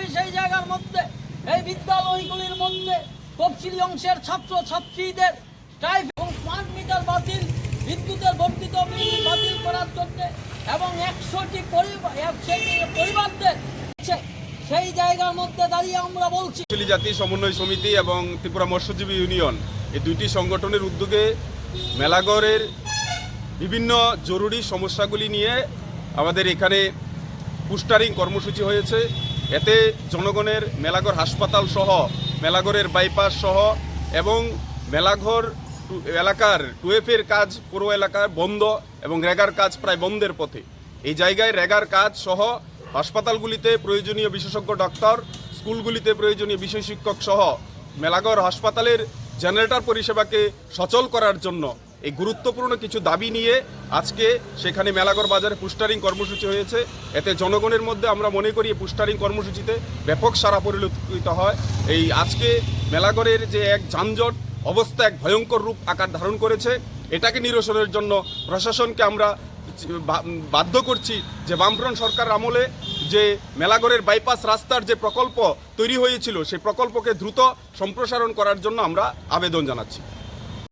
দাবি সেই জায়গার মধ্যে, এই বিদ্যালয়গুলির মধ্যে তফসিলি অংশের ছাত্র ছাত্রীদের স্ট্রাইপ এবং স্মার্ট মিটার বাতিল, বিদ্যুতের বর্ধিত বিল বাতিল করার জন্য এবং একশোটি পরিবার একশোটি পরিবারদের সেই জায়গার মধ্যে দাঁড়িয়ে আমরা বলছি জাতি সমন্বয় সমিতি এবং ত্রিপুরা মৎস্যজীবী ইউনিয়ন, এই দুইটি সংগঠনের উদ্যোগে মেলাগড়ের বিভিন্ন জরুরি সমস্যাগুলি নিয়ে আমাদের এখানে পুস্টারিং কর্মসূচি হয়েছে। এতে জনগণের মেলাঘর হাসপাতাল সহ, মেলাঘরের বাইপাস সহ এবং মেলাঘর এলাকার টুয়েফের কাজ পুরো এলাকার বন্ধ এবং রেগার কাজ প্রায় বন্ধের পথে। এই জায়গায় রেগার কাজ সহ হাসপাতালগুলিতে প্রয়োজনীয় বিশেষজ্ঞ ডাক্তার স্কুলগুলিতে প্রয়োজনীয় বিষয় শিক্ষক সহ মেলাঘর হাসপাতালের জেনারেটর পরিষেবাকে সচল করার জন্য এই গুরুত্বপূর্ণ কিছু দাবি নিয়ে আজকে সেখানে মেলাঘর বাজারে পুস্টারিং কর্মসূচি হয়েছে। এতে জনগণের মধ্যে আমরা মনে করি পুস্টারিং কর্মসূচিতে ব্যাপক সারা পরিলক্ষিত হয়। এই আজকে মেলাঘরের যে এক যানজট, অবস্থা এক ভয়ঙ্কর রূপ আকার ধারণ করেছে। এটাকে নিরসনের জন্য প্রশাসনকে আমরা বাধ্য করছি যে বামফ্রন্ট সরকার আমলে যে মেলাগড়ের বাইপাস রাস্তার যে প্রকল্প তৈরি হয়েছিল, সেই প্রকল্পকে দ্রুত সম্প্রসারণ করার জন্য আমরা আবেদন জানাচ্ছি।